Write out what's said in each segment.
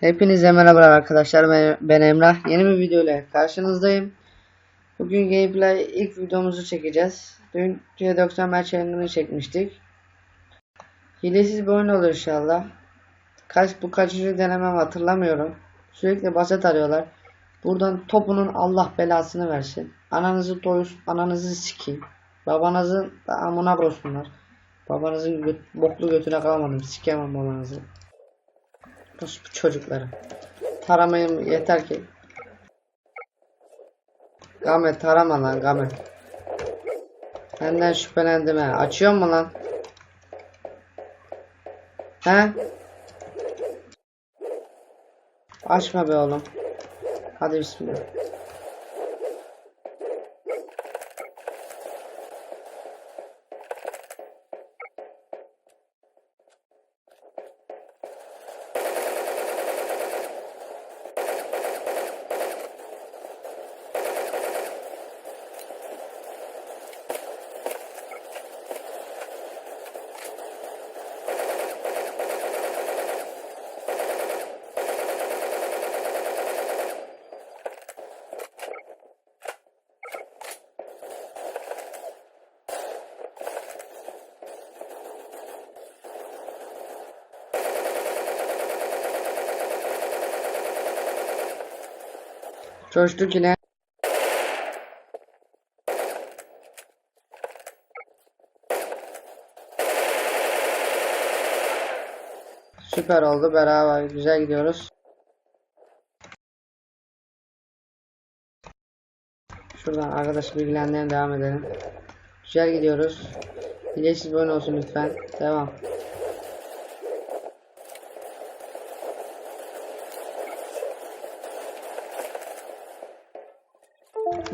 Hepinize merhabalar arkadaşlar. Ben- Emrah. Yeni bir video ile karşınızdayım. Bugün gameplay ilk videomuzu çekeceğiz. Dün T90 maç çekmiştik. Hilesiz bir oyun olur inşallah. Kaç bu kaçıncı denemem hatırlamıyorum. Sürekli baset arıyorlar. Buradan topunun Allah belasını versin. Ananızı doyur, ananızı sikeyim. Babanızın amına koysunlar. Babanızın boklu götüne kalmadım. Sikemem babanızı. Bu çocukları. Taramayın yeter ki. Game tarama lan Game. Benden şüphelendim he. Açıyor mu lan? He? Açma be oğlum. Hadi bismillah. Coştuk yine. Süper oldu. Beraber güzel gidiyoruz. Şuradan arkadaş bilgilendirmeye devam edelim. Güzel gidiyoruz. Hilesiz bir oyun olsun lütfen. Devam.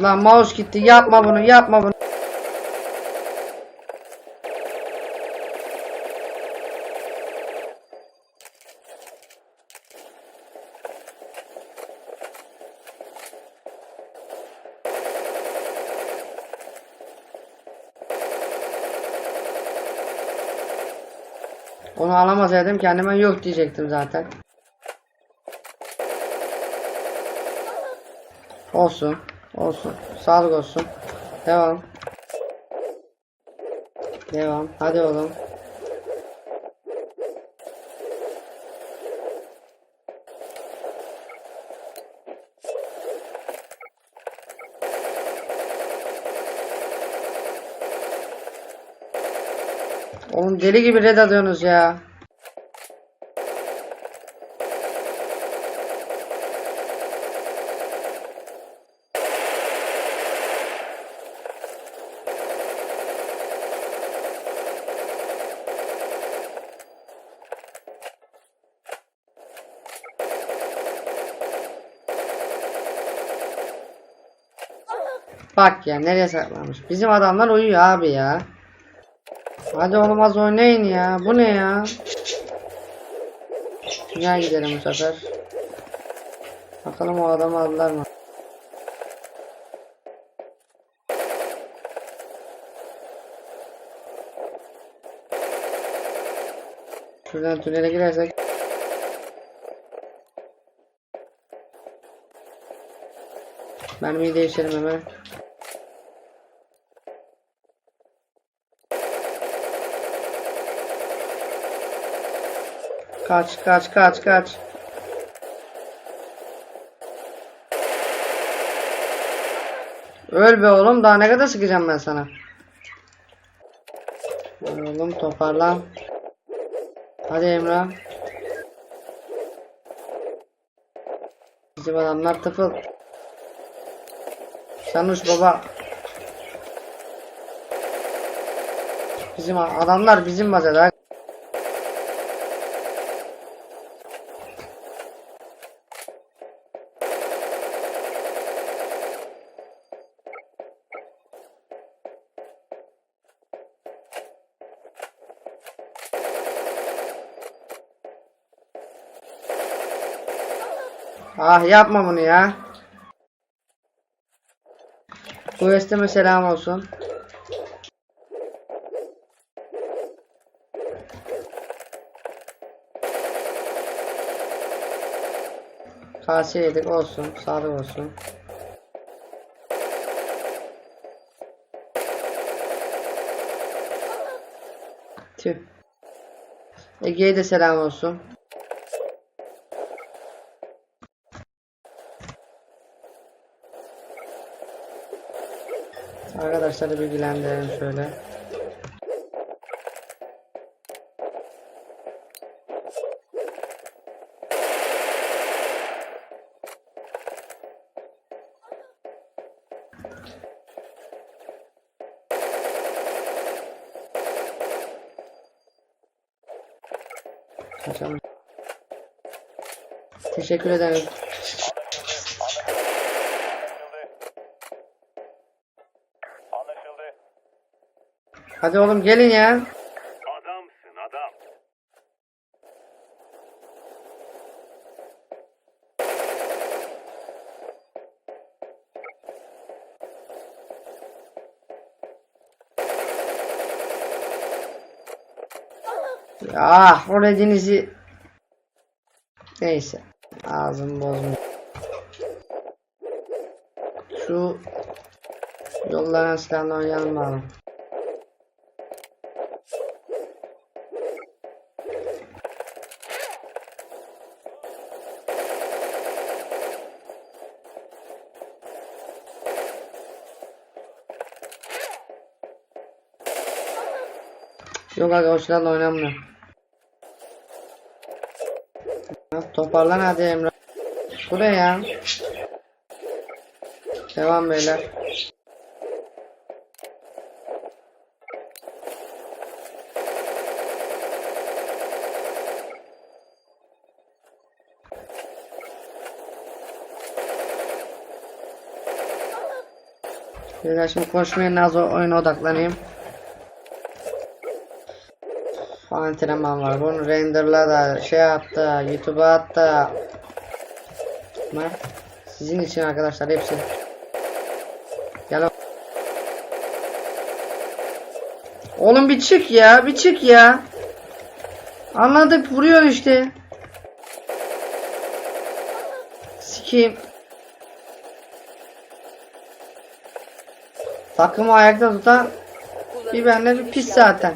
Lan mouse gitti. Yapma bunu. Yapma bunu. Onu alamasaydım kendime yok diyecektim zaten. Olsun. Olsun. Sağlık olsun. Devam. Devam. Hadi oğlum. Oğlum deli gibi red atıyorsunuz ya. Bak ya nereye saklanmış. Bizim adamlar uyuyor abi ya. Hadi oğlum az oynayın ya. Bu ne ya? Dünya gidelim bu sefer. Bakalım o adamı aldılar mı? Şuradan tünele girersek. Mermiyi değiştirelim hemen. Kaç kaç kaç kaç. Öl be oğlum daha ne kadar sıkacağım ben sana. Oğlum toparlan. Hadi Emrah. Bizim adamlar tıfıl. Sanuş baba. Bizim adamlar bizim bazada. Ah yapma bunu ya. Bu estime selam olsun. Kase yedik olsun. Sağlık olsun. Tüh. Ege'ye de selam olsun. Arkadaşları bilgilendirelim şöyle. Teşekkür ederim. Hadi oğlum gelin ya. Adamsın adam. Ah o redinizi Neyse ağzım bozmuyor Şu Yollanan silahla oynayalım Yok o silahla oynamıyor Toparlan hadi Emre. Bu ne ya? Devam beyler. Beyler şimdi konuşmaya az o- oyuna odaklanayım. Antrenman var. Bunu renderla da şey yaptı. YouTube'a attı. Bunlar sizin için arkadaşlar hepsi. Gel Oğlum bir çık ya, bir çık ya. Anladık vuruyor işte. Sikeyim. Takımı ayakta tutan bir bende bir pis zaten.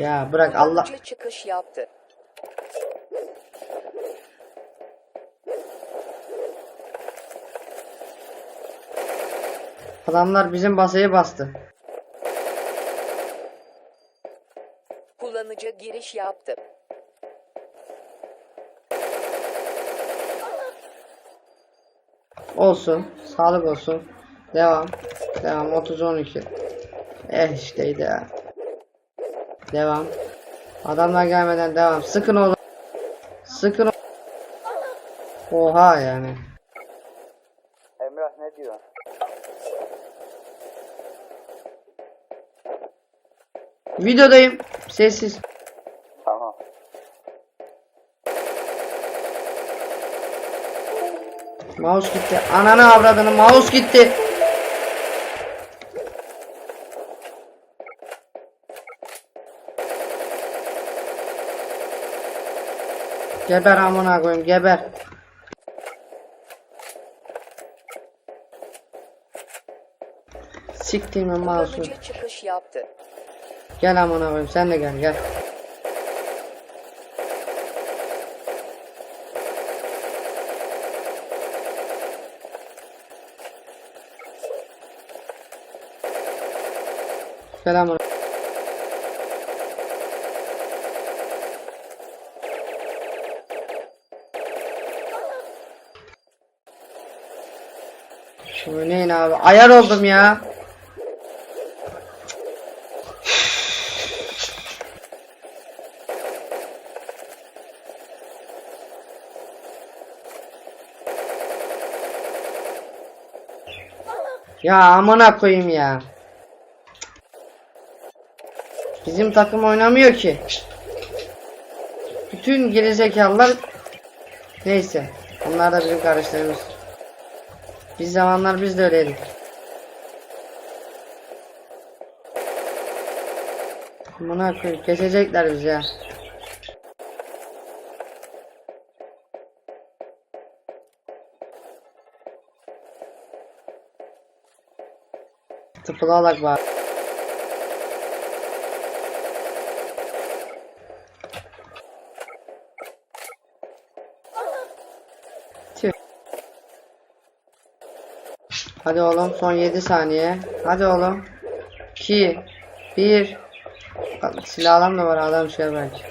Ya bırak Allah. Kullanıcı çıkış yaptı. Adamlar bizim basayı bastı. Kullanıcı giriş yaptı. Olsun. Sağlık olsun. Devam. Devam. 30 12. Eh işteydi ya. Devam. Adamlar gelmeden devam. Sıkın oğlum. Sıkın o- Oha yani. Emrah ne diyor? Videodayım. Sessiz. Tamam. Mouse gitti. Ananı avradını mouse gitti. Geber amına koyayım geber. Mouse'u. Kullanıcı çıkış yaptı. Gel amına koyayım sen de gel gel. Gel amına. Şu oynayın abi. Ayar oldum ya. Ya amına koyayım ya. Bizim takım oynamıyor ki. Bütün gerizekalılar neyse. Onlar da bizim kardeşlerimiz. Biz zamanlar biz de öyleydik. Buna koy- kesecekler bizi ya. Tıpılı alak var. Hadi oğlum son 7 saniye. Hadi oğlum. 2 1 Silahlam da var adam şey belki.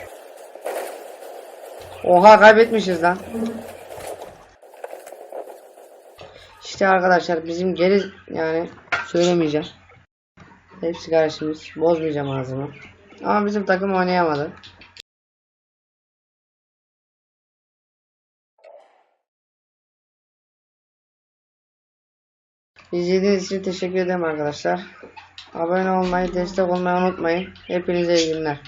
Oha kaybetmişiz lan. İşte arkadaşlar bizim geri yani söylemeyeceğim. Hepsi kardeşimiz. Bozmayacağım ağzımı. Ama bizim takım oynayamadı. İzlediğiniz için teşekkür ederim arkadaşlar. Abone olmayı, destek olmayı unutmayın. Hepinize iyi günler.